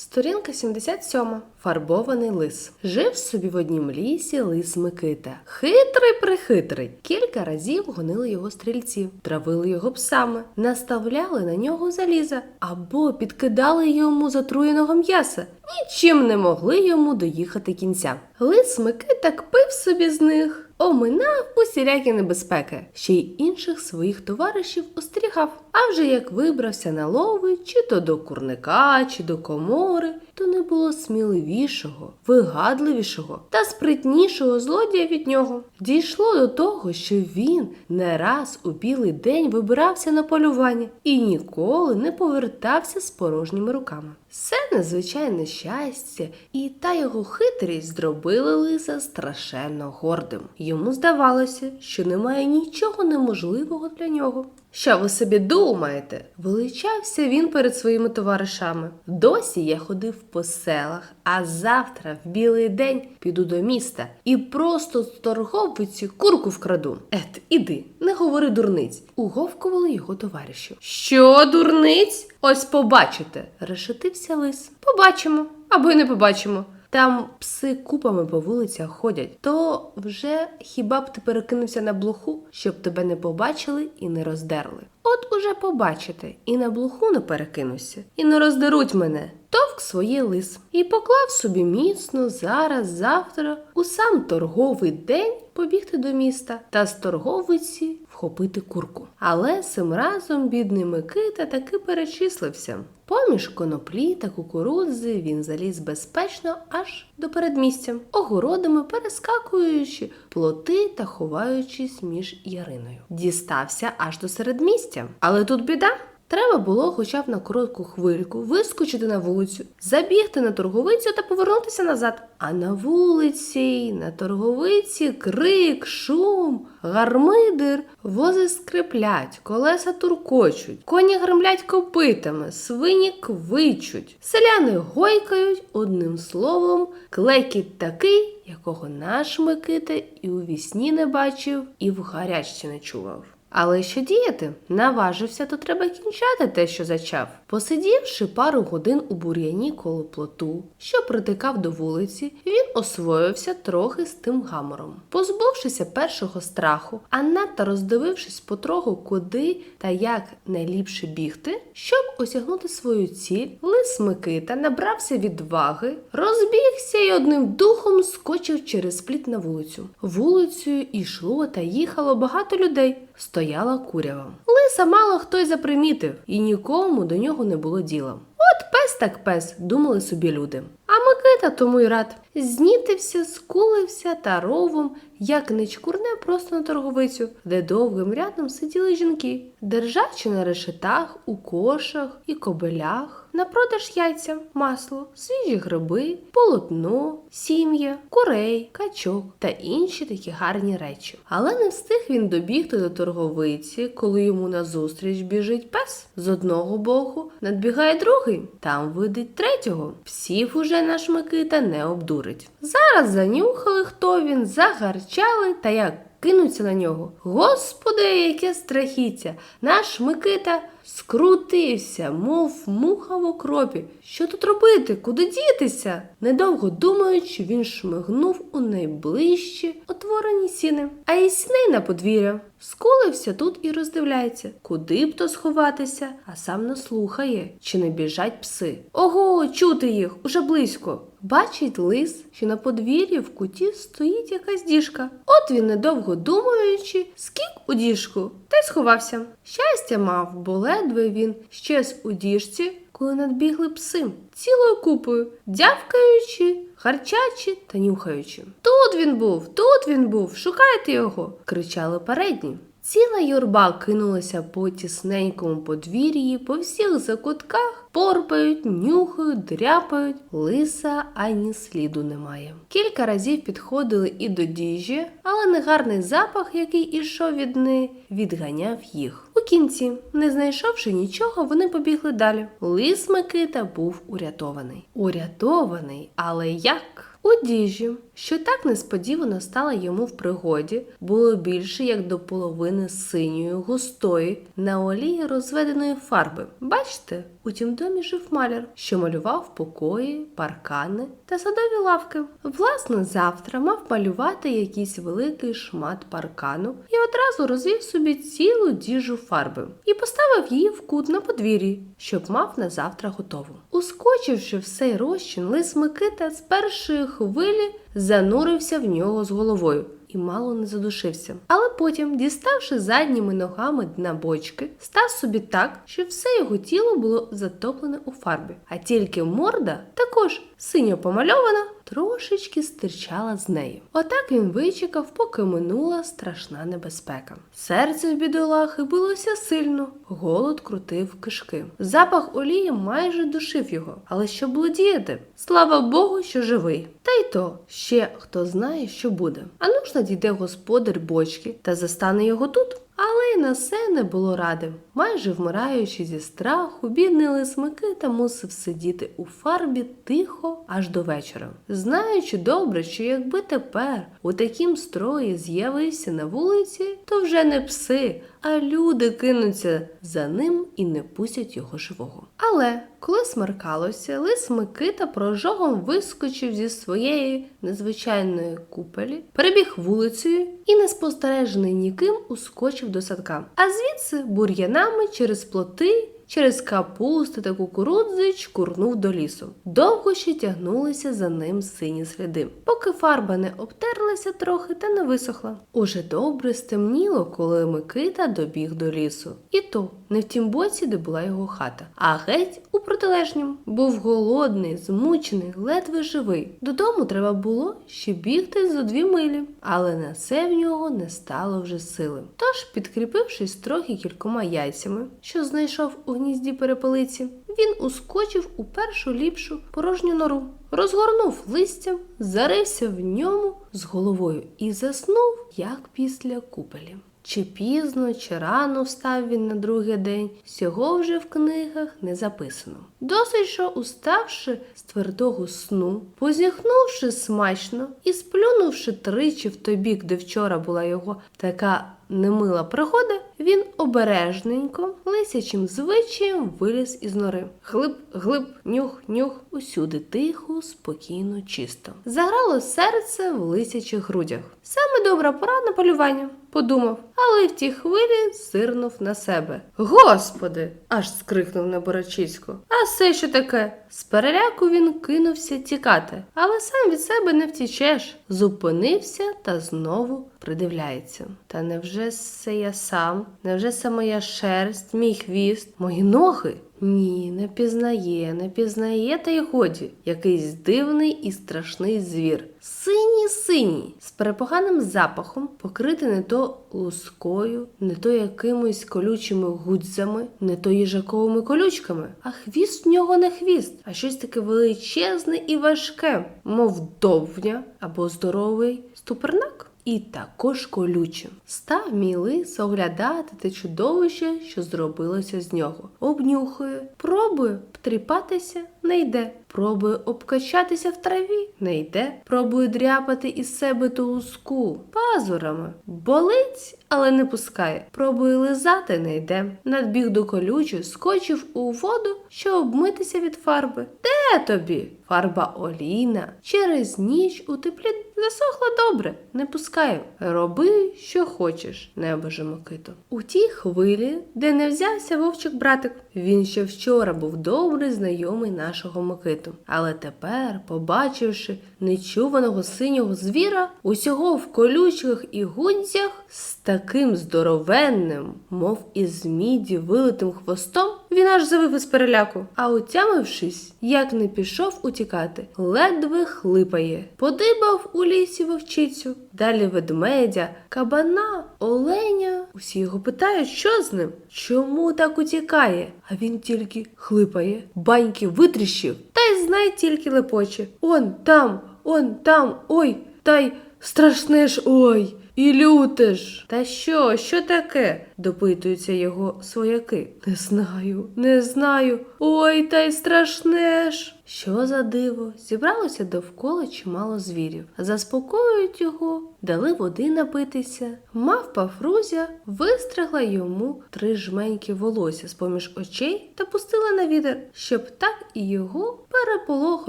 Сторінка 77. Фарбований лис. Жив собі в однім лісі лис Микита. Хитрий прихитрий. Кілька разів гонили його стрільців, травили його псами, наставляли на нього заліза або підкидали йому затруєного м'яса. Нічим не могли йому доїхати кінця. Лис Микита кпив собі з них. Оминав усілякі небезпеки, ще й інших своїх товаришів остерігав. А вже як вибрався на лови, чи то до курника, чи до комори, то не було сміливішого, вигадливішого та спритнішого злодія від нього. Дійшло до того, що він не раз у білий день вибирався на полювання і ніколи не повертався з порожніми руками. Все незвичайне щастя і та його хитрість зробили лиса страшенно гордим. Йому здавалося, що немає нічого неможливого для нього. Що ви собі думаєте? Величався він перед своїми товаришами. Досі я ходив по селах, а завтра, в білий день, піду до міста і просто з торговиці курку вкраду. Ет, іди, не говори дурниць. Уговкували його товариші. Що, дурниць? Ось побачите, решетився лис. Побачимо або й не побачимо. Там пси купами по вулицях ходять, то вже хіба б ти перекинувся на блоху, щоб тебе не побачили і не роздерли. От уже побачите, і на блоху не перекинуся, і не роздеруть мене. Товк своє лис і поклав собі міцно зараз, завтра, у сам торговий день побігти до міста та з торговиці вхопити курку. Але цим разом бідний Микита таки перечислився. Поміж коноплі та кукурудзи він заліз безпечно аж до передмістя, огородами перескакуючи плоти та ховаючись між яриною. Дістався аж до середмістя. Але тут біда. Треба було хоча б на коротку хвильку вискочити на вулицю, забігти на торговицю та повернутися назад. А на вулиці, на торговиці крик, шум, гармидер, вози скриплять, колеса туркочуть, коні гремлять копитами, свині квичуть, селяни гойкають, одним словом, клекіт такий, якого наш Микита і у вісні не бачив, і в гарячці не чував. Але що діяти? Наважився, то треба кінчати те, що зачав. Посидівши пару годин у бур'яні коло плоту, що притикав до вулиці, він освоївся трохи з тим гамором. Позбувшися першого страху, а надто роздивившись потроху, куди та як найліпше бігти, щоб осягнути свою ціль, лис Микита набрався відваги, розбігся і одним духом скочив через пліт на вулицю. Вулицею йшло та їхало багато людей стояла курява. Лиса мало хто й запримітив, і нікому до нього не було діла. От пес так пес, думали собі люди. А Микита тому й рад. Знітився, скулився та ровом, як не чкурне просто на торговицю, де довгим рядом сиділи жінки, держачи на решетах, у кошах і кобелях, на продаж яйця, масло, свіжі гриби, полотно, сім'я, курей, качок та інші такі гарні речі. Але не встиг він добігти до торговиці, коли йому назустріч біжить пес. З одного боку надбігає другий, там видить третього. Псів уже наш Микита не обдурить. Зараз занюхали, хто він, загарчали та як кинуться на нього. Господи, яке страхіття! Наш Микита скрутився, мов муха в окропі. Що тут робити? Куди дітися? Недовго думаючи, він шмигнув у найближчі отворені сіни, а із сіней на подвір'я. Скулився тут і роздивляється, куди б то сховатися, а сам наслухає, чи не біжать пси. Ого, чути їх уже близько. Бачить лис, що на подвір'ї в куті стоїть якась діжка. От він, недовго думаючи, скік у діжку та й сховався. Щастя мав, бо ледве він щез у діжці, коли надбігли пси цілою купою, дявкаючи, харчачи та нюхаючи. Тут він був, тут він був, шукайте його, кричали передні. Ціла юрба кинулася по тісненькому подвір'ї, по всіх закутках, порпають, нюхають, дряпають. Лиса ані сліду немає. Кілька разів підходили і до діжі, але негарний запах, який ішов від неї, відганяв їх. У кінці, не знайшовши нічого, вони побігли далі. Лис Микита був урятований. Урятований, але як? У діжі, що так несподівано стала йому в пригоді, було більше як до половини синьої, густої, на олії розведеної фарби. Бачите, у тім домі жив маляр, що малював покої, паркани та садові лавки. Власне, завтра мав малювати якийсь великий шмат паркану і одразу розвів собі цілу діжу фарби і поставив її в кут на подвір'ї, щоб мав на завтра готову. Ускочивши в цей розчин, лис Микита з першої хвилі занурився в нього з головою. І мало не задушився. Але потім, діставши задніми ногами дна бочки, став собі так, що все його тіло було затоплене у фарбі, а тільки морда, також синьо помальована, трошечки стирчала з неї. Отак він вичекав, поки минула страшна небезпека. Серце в бідолахи билося сильно, голод крутив кишки. Запах олії майже душив його, але що було діяти? Слава Богу, що живий. Та й то ще хто знає, що буде. А ну ж надійде господар бочки та застане його тут. Але й на це не було ради. Майже вмираючи зі страху, бідний лис Микита мусив сидіти у фарбі тихо аж до вечора, знаючи добре, що якби тепер у такім строї з'явився на вулиці, то вже не пси, а люди кинуться за ним і не пустять його живого. Але коли смеркалося, лис Микита прожогом вискочив зі своєї незвичайної купелі, перебіг вулицею і, неспостережений ніким, ускочив до садка. А звідси бур'янами через плоти. Через капусти та кукурудзи чкурнув до лісу. Довго ще тягнулися за ним сині сліди, поки фарба не обтерлася трохи та не висохла. Уже добре стемніло, коли Микита добіг до лісу. І то не в тім боці, де була його хата, а геть у протилежньому. Був голодний, змучений, ледве живий. Додому треба було ще бігти за дві милі, але на це в нього не стало вже сили. Тож, підкріпившись трохи кількома яйцями, що знайшов у гнізді перепелиці, він ускочив у першу ліпшу порожню нору, розгорнув листя, зарився в ньому з головою і заснув, як після купелі. Чи пізно, чи рано встав він на другий день, цього вже в книгах не записано. Досить, що уставши з твердого сну, позіхнувши смачно і сплюнувши тричі в той бік, де вчора була його така немила пригода, він обережненько, лисячим звичаєм виліз із нори. Глиб, глиб, нюх, нюх, усюди тихо, спокійно, чисто. Заграло серце в лисячих грудях. Саме добра пора на полювання, подумав, але в ті хвилі зирнув на себе. Господи! аж скрикнув Неборочисько. А все що таке? З переляку він кинувся тікати, але сам від себе не втічеш. Зупинився та знову придивляється. Та невже це я сам? Невже це моя шерсть, мій хвіст, мої ноги? Ні, не пізнає, не пізнає, та й годі. Якийсь дивний і страшний звір. Синій синій, з перепоганим запахом, покритий не то лускою, не то якимось колючими гудзями, не то їжаковими колючками, а хвіст в нього не хвіст, а щось таке величезне і важке, мов довня або здоровий ступернак. І також колючим. Став мій лис оглядати те чудовище, що зробилося з нього. Обнюхує, пробує втріпатися, не йде. Пробує обкачатися в траві, не йде. Пробує дряпати із себе ту луску пазурами. Болить, але не пускає. Пробує лизати, не йде. Надбіг до колючі, скочив у воду, щоб обмитися від фарби. Де тобі? Фарба олійна. Через ніч у теплі засохла добре. Не пускаю. Роби, що хочеш, небоже Микито. У тій хвилі, де не взявся вовчик братик, він ще вчора був добре знайомий нашого Микиту. Але тепер, побачивши нечуваного синього звіра, усього в колючках і гудзях, з таким здоровенним, мов із міді вилитим хвостом, він аж завив із переляку. А отямившись, як не пішов утікати, ледве хлипає. Подибав у лісі вовчицю, далі ведмедя, кабана, оленя. Усі його питають, що з ним, чому так утікає. А він тільки хлипає, баньки витріщив, та й знай тільки лепоче. Он там, он там, ой, та й страшне ж ой. І люте ж. Та що, що таке? допитуються його свояки. Не знаю, не знаю. Ой, та й страшне ж. Що за диво? Зібралося довкола чимало звірів. Заспокоюють його, дали води напитися. Мавпа Фрузя вистригла йому три жменьки волосся з поміж очей та пустила на вітер, щоб так і його переполох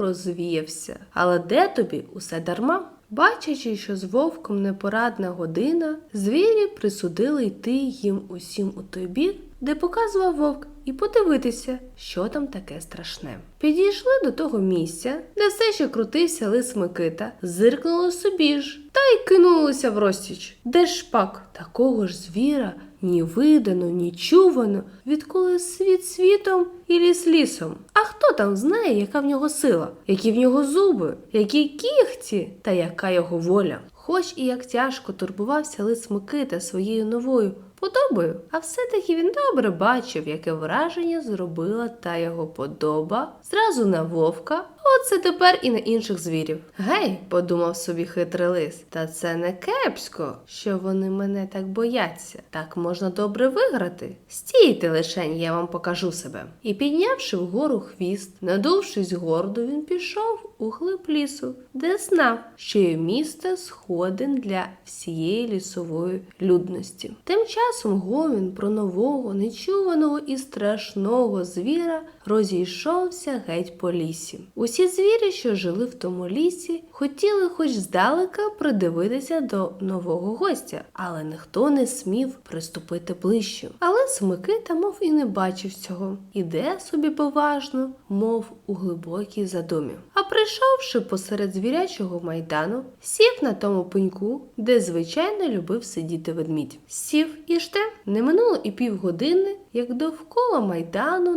розвіявся. Але де тобі усе дарма? Бачачи, що з вовком непорадна година, звірі присудили йти їм усім у той бік, де показував вовк, і подивитися, що там таке страшне. Підійшли до того місця, де все ще крутився лис Микита, зиркнули собі ж та й кинулися в розтіч. Де ж пак? Такого ж звіра ні видано, ні чувано, відколи світ світом і ліс лісом. А хто там знає, яка в нього сила, які в нього зуби, які кігті та яка його воля? Хоч і як тяжко турбувався лис Микита своєю новою подобою, а все-таки він добре бачив, яке враження зробила та його подоба зразу на вовка, оце тепер і на інших звірів. Гей, подумав собі хитрий лис, та це не кепсько, що вони мене так бояться. Так можна добре виграти. Стійте лишень, я вам покажу себе. І піднявши вгору хвіст, надувшись гордо, він пішов у глиб лісу, де знав, що є місце сходин для всієї лісової людності. Тим часом гомін про нового, нечуваного і страшного звіра розійшовся геть по лісі. Усі звірі, що жили в тому лісі, хотіли хоч здалека придивитися до нового гостя, але ніхто не смів приступити ближче. Але Смикита, мов і не бачив цього. Іде собі поважно, мов у глибокій задумі. А прийшовши посеред звірячого майдану, сів на тому пеньку, де звичайно любив сидіти ведмідь. Сів і жде. Не минуло і півгодини, як довкола майдану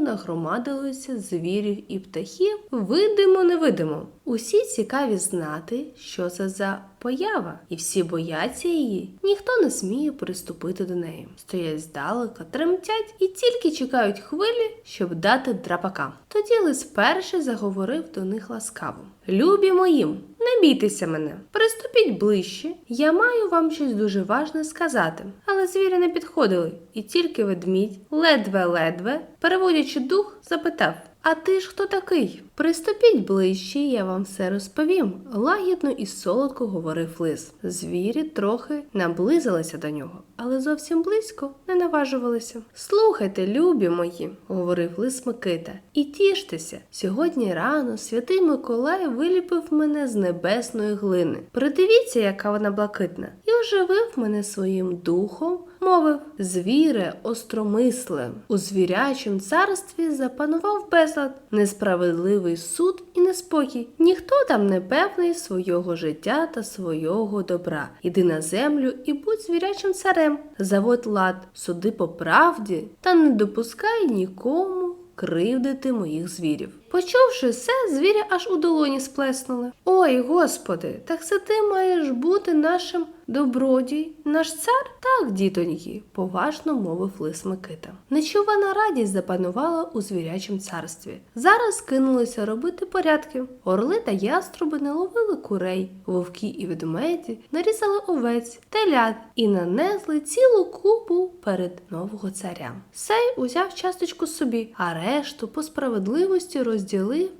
нагромадилося звірів і птахів, видимо, невидимо. Усі цікаві знати, що це за поява, і всі бояться її. Ніхто не сміє приступити до неї. Стоять здалека, тремтять і тільки чекають хвилі, щоб дати драпака. Тоді лис перший заговорив до них ласкаво. Любі моїм, не бійтеся мене, приступіть ближче, я маю вам щось дуже важне сказати. Але звірі не підходили, і тільки ведмідь, ледве-ледве, переводячи дух, запитав. А ти ж хто такий? Приступіть ближче, я вам все розповім. Лагідно і солодко говорив лис. Звірі трохи наблизилися до нього, але зовсім близько не наважувалися. Слухайте, любі мої, говорив лис Микита, і тіштеся. Сьогодні рано святий Миколай виліпив мене з небесної глини. Придивіться, яка вона блакитна, і оживив мене своїм духом. Мовив, звіре, остромисле, у звірячому царстві запанував безлад, несправедливий суд і неспокій. Ніхто там не певний свого життя та свого добра. Іди на землю і будь звірячим царем. Заводь лад, суди по правді, та не допускай нікому кривдити моїх звірів. Почувши все, звіря аж у долоні сплеснули. Ой, господи, так це ти маєш бути нашим добродій, наш цар? Так, дітоньки, поважно мовив лис Микита. Нечувана радість запанувала у звірячому царстві. Зараз кинулися робити порядки. Орли та яструби не ловили курей, вовки і ведмеді нарізали овець, телят і нанесли цілу купу перед нового царя. Сей узяв часточку собі, а решту по справедливості розділив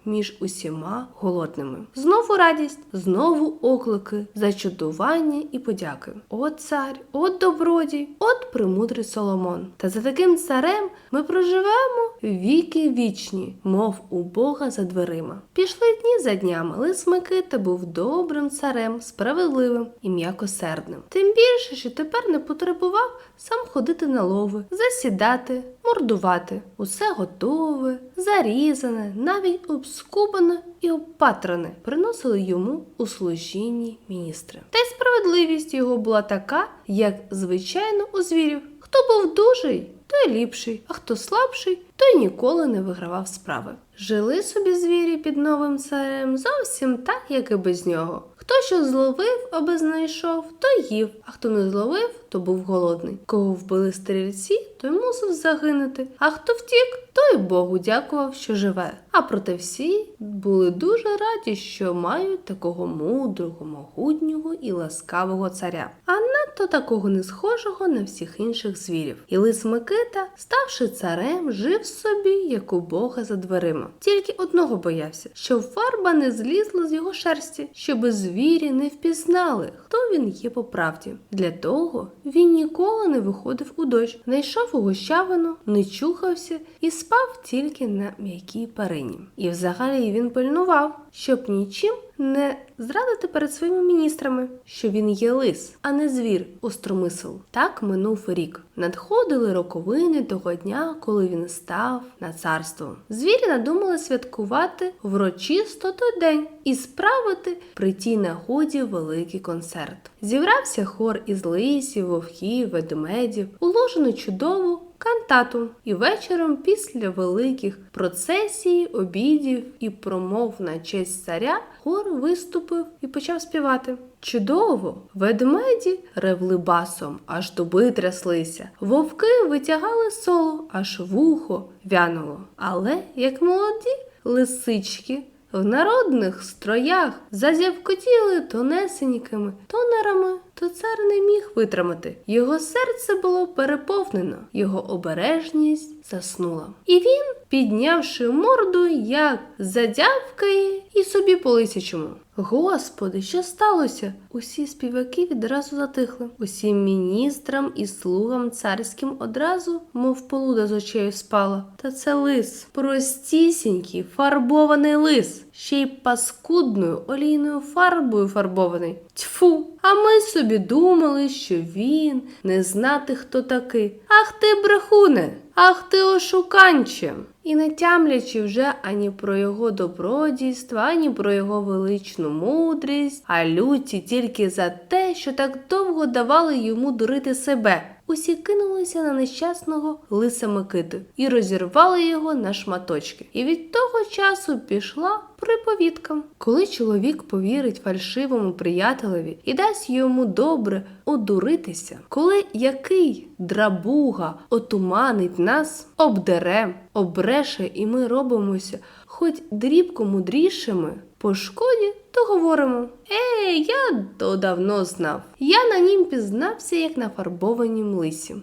між усіма голодними. Знову радість, знову оклики, зачудування і подяки. От цар, от добродій, от премудрий Соломон. Та за таким царем ми проживемо віки вічні, мов у Бога за дверима. Пішли дні за днями, лис Микита був добрим царем, справедливим і м'якосердним. Тим більше, що тепер не потребував сам ходити на лови, засідати, мордувати. Усе готове, зарізане, навіть обскубане і обпатране приносили йому у служінні міністри. Та й справедливість його була така, як звичайно у звірів. Хто був дужий, той ліпший, а хто слабший, той ніколи не вигравав справи. Жили собі звірі під новим царем зовсім так, як і без нього. Хто що зловив, аби знайшов, той їв, а хто не зловив, то був голодний. Кого вбили стрільці, той мусив загинути. А хто втік, той Богу дякував, що живе. А проте всі були дуже раді, що мають такого мудрого, могутнього і ласкавого царя, а надто такого не схожого на всіх інших звірів. І лис Микита, ставши царем, жив собі, як у Бога за дверима. Тільки одного боявся, щоб фарба не злізла з його шерсті, щоби звірі не впізнали, хто він є по правді. Для того він ніколи не виходив у дощ, не йшов у гущавину, не чухався і спав тільки на м'якій парині. І взагалі він пильнував, щоб нічим не зрадити перед своїми міністрами, що він є лис, а не звір остромисел. Так минув рік. Надходили роковини того дня, коли він став на царство. Звірі надумали святкувати врочисто той день і справити при тій нагоді великий концерт. Зібрався хор із лисів, вовків, ведмедів, уложену чудову кантату. І вечором після великих процесій, обідів і промов на честь царя хор виступив і почав співати. Чудово! Ведмеді ревли басом, аж дуби тряслися. Вовки витягали соло, аж вухо вянуло. Але як молоді лисички в народних строях зазявкотіли тонесенькими тонерами, то цар не міг витримати. Його серце було переповнено, його обережність заснула. І він, піднявши морду, як задявкає, і собі по лисячому. Господи, що сталося? Усі співаки відразу затихли. Усім міністрам і слугам царським одразу, мов полуда з очей спала. Та це лис, простісінький, фарбований лис, ще й паскудною олійною фарбою фарбований. Тьфу! А ми собі думали, що він не знати, хто такий. Ах ти, брехуне! Ах ти ошуканче! І не тямлячи вже ані про його добродійство, ані про його величну мудрість, а люті тільки за те, що так довго давали йому дурити себе. Усі кинулися на нещасного лиса Микиту і розірвали його на шматочки. І від того часу пішла приповідка. Коли чоловік повірить фальшивому приятелеві і дасть йому добре одуритися, коли який драбуга отуманить нас, обдере, обреше, і ми робимося хоч дрібко мудрішими по шкоді, то говоримо: Е, я то давно знав. Я на нім пізнався, як на фарбованім лисі.